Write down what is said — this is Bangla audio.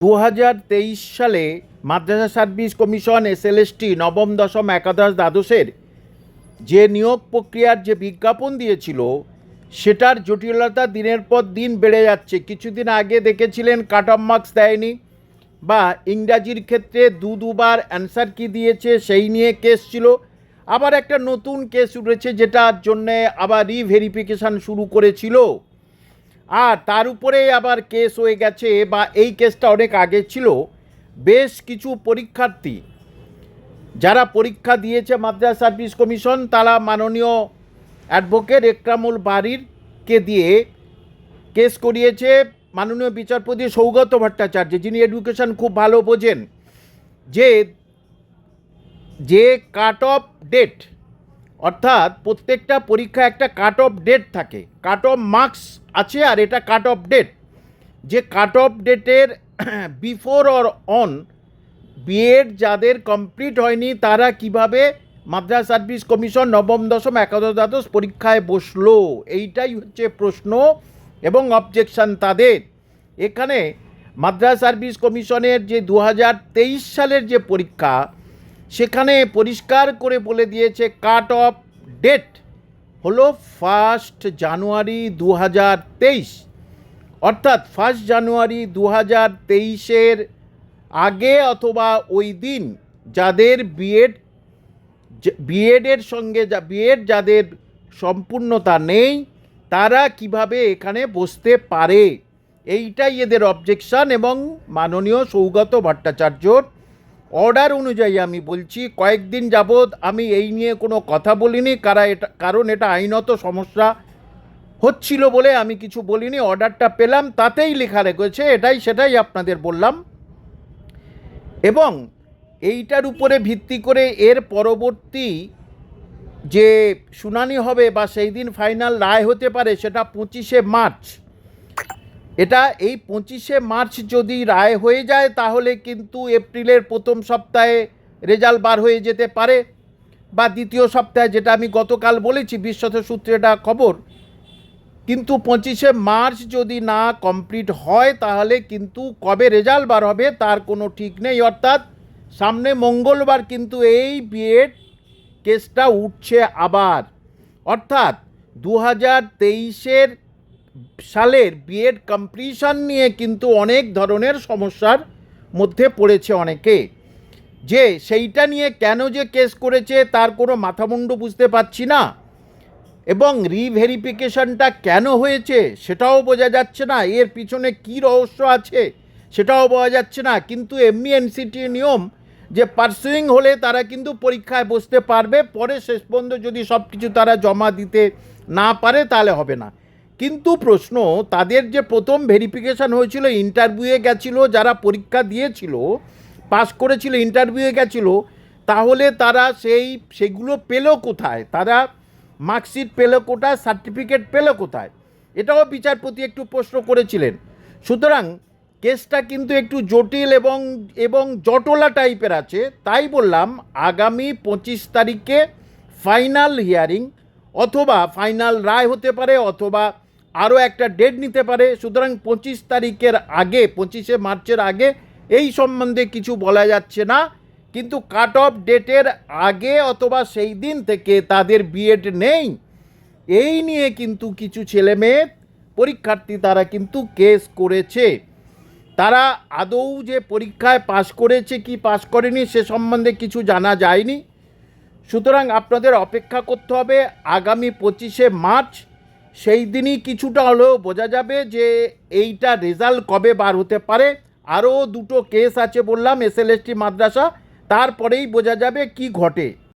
দু হাজার তেইশ সালে মাদ্রাসা সার্ভিস কমিশন এসএলএসটি নবম, দশম, একাদশ দ্বাদশের যে নিয়োগ প্রক্রিয়ার যে বিজ্ঞাপন দিয়েছিল, সেটার জটিলতা দিনের পর দিন বেড়ে যাচ্ছে। কিছুদিন আগে দেখেছিলেন কাট অফ মার্কস দেয়নি বা ইংরাজির ক্ষেত্রে দু দুবার অ্যান্সার কি দিয়েছে সেই নিয়ে কেস ছিল। আবার একটা নতুন কেস উঠেছে যেটার জন্যে আবার রিভেরিফিকেশান শুরু করেছিল। আর তার উপরে আবার কেস হয়ে গেছে বা এই কেসটা অনেক আগে ছিল। বেশ কিছু পরীক্ষার্থী, যারা পরীক্ষা দিয়েছে মাদ্রাস সার্ভিস কমিশন, তারা মাননীয় অ্যাডভোকেট একরামুল বাড়িরকে দিয়ে কেস করিয়েছে মাননীয় বিচারপতি সৌগত ভট্টাচার্য, যিনি এডুকেশন খুব ভালো বোঝেন। যে যে কাট অফ ডেট অর্থাৎ প্রত্যেকটা পরীক্ষা একটা কাট অফ ডেট থাকে। কাট অফ মার্কস আছে আর এটা কাট অফ ডেট যে কাট অফ ডেটের before or on B Ed যাদের কমপ্লিট হয়নি, তারা কীভাবে মাদ্রাস সার্ভিস কমিশন নবম, দশম, একাদশ, দ্বাদশ পরীক্ষায় বসল? এইটাই হচ্ছে প্রশ্ন এবং অবজেকশন তাদের। এখানে মাদ্রাস সার্ভিস কমিশনের যে দু হাজার তেইশ সালের যে পরীক্ষা সেখানে পরিষ্কার করে বলে দিয়েছে কাট অফ ডেট হলো ফার্স্ট জানুয়ারি দু হাজার তেইশ। অর্থাৎ ফার্স্ট জানুয়ারি দু হাজার তেইশের আগে অথবা ওই দিন যাদের বিএড বিএডের সঙ্গে যা বিএড যাদের সম্পূর্ণতা নেই, তারা কীভাবে এখানে বসতে পারে? এইটাই এদের অবজেকশন এবং মাননীয় সৌগত ভট্টাচার্যর অর্ডার অনুযায়ী আমি বলছি, কয়েকদিন যাবৎ আমি এই নিয়ে কোনো কথা বলিনি, কারা এটা, কারণ এটা আইনত সমস্যা হচ্ছিল বলে আমি কিছু বলিনি, অর্ডারটা পেলাম, তাতেই লেখা রেখেছে, এটাই সেটাই আপনাদের বললাম। এবং এইটার উপরে ভিত্তি করে এর পরবর্তী যে শুনানি হবে বা সেই দিন ফাইনাল রায় হতে পারে সেটা পঁচিশে মার্চ। এটা এই পঁচিশে মার্চ যদি রায় হয়ে যায়, তাহলে কিন্তু এপ্রিলের প্রথম সপ্তাহে রেজাল্ট বার হয়ে যেতে পারে। বা দ্বিতীয় সপ্তাহে, যেটা আমি গতকাল বলেছি বিশ্বত সূত্রে এটা খবর। কিন্তু পঁচিশে মার্চ যদি না কমপ্লিট হয়, তাহলে কিন্তু কবে রেজাল্ট বার হবে, তার কোনো ঠিক নেই। অর্থাৎ, সামনে মঙ্গলবার কিন্তু এই বিএড কেসটা উঠছে আবার। অর্থাৎ দু হাজার তেইশের সালের বিএড কমপ্লিশন নিয়ে কিন্তু অনেক ধরনের সমস্যার মধ্যে পড়েছে অনেকে। যে সেইটা নিয়ে কেন যে কেস করেছে তার কোনো মাথামুন্ডু বুঝতে পারছি না। এবং রিভেরিফিকেশনটা কেন হয়েছে সেটাও বোঝা যাচ্ছে না। এর পিছনে কী রহস্য আছে সেটাও বোঝা যাচ্ছে না। কিন্তু এমনি এনসিটি নিয়ম যে পার্সুইং হলে তারা কিন্তু পরীক্ষায় বসতে পারবে, পরে শেষ পর্যন্ত যদি সব কিছু তারা জমা দিতে না পারে তাহলে হবে না। কিন্তু প্রশ্ন, তাদের যে প্রথম ভেরিফিকেশান হয়েছিল ইন্টারভিউয়ে গেছিল, যারা পরীক্ষা দিয়েছিল পাস করেছিল ইন্টারভিউয়ে গেছিল, তাহলে তারা সেই, সেগুলো পেল কোথায়? তারা মার্কশিট পেল কোথায়? সার্টিফিকেট পেল কোথায়? এটাও বিচারপতি একটু প্রশ্ন করেছিলেন। সুতরাং কেসটা কিন্তু একটু জটিল এবং এবং জটলা টাইপের আছে। তাই বললাম, আগামী পঁচিশ তারিখে ফাইনাল হিয়ারিং অথবা ফাইনাল রায় হতে পারে, অথবা আরও একটা ডেট নিতে পারে। সুতরাং পঁচিশ তারিখের আগে, পঁচিশে মার্চের আগে এই সম্বন্ধে কিছু বলা যাচ্ছে না। কিন্তু কাট অফ ডেটের আগে অথবা সেই দিন থেকে তাদের বিএড নেই। এই নিয়ে কিন্তু কিছু ছেলে মেয়ে পরীক্ষার্থী তারা কিন্তু কেস করেছে। তারা আদৌ যে পরীক্ষায় পাশ করেছে কি পাশ করেনি সে সম্বন্ধে কিছু জানা যায়নি। সুতরাং আপনাদের অপেক্ষা করতে হবে আগামী পঁচিশে মার্চ সেই দিনই কিছুটা হলেও বোঝা যাবে যে এইটা রেজাল্ট কবে বার হতে পারে। আরও দুটো কেস আছে বললাম এস এল এস টি মাদ্রাসা। তারপরেই বোঝা যাবে কি ঘটে।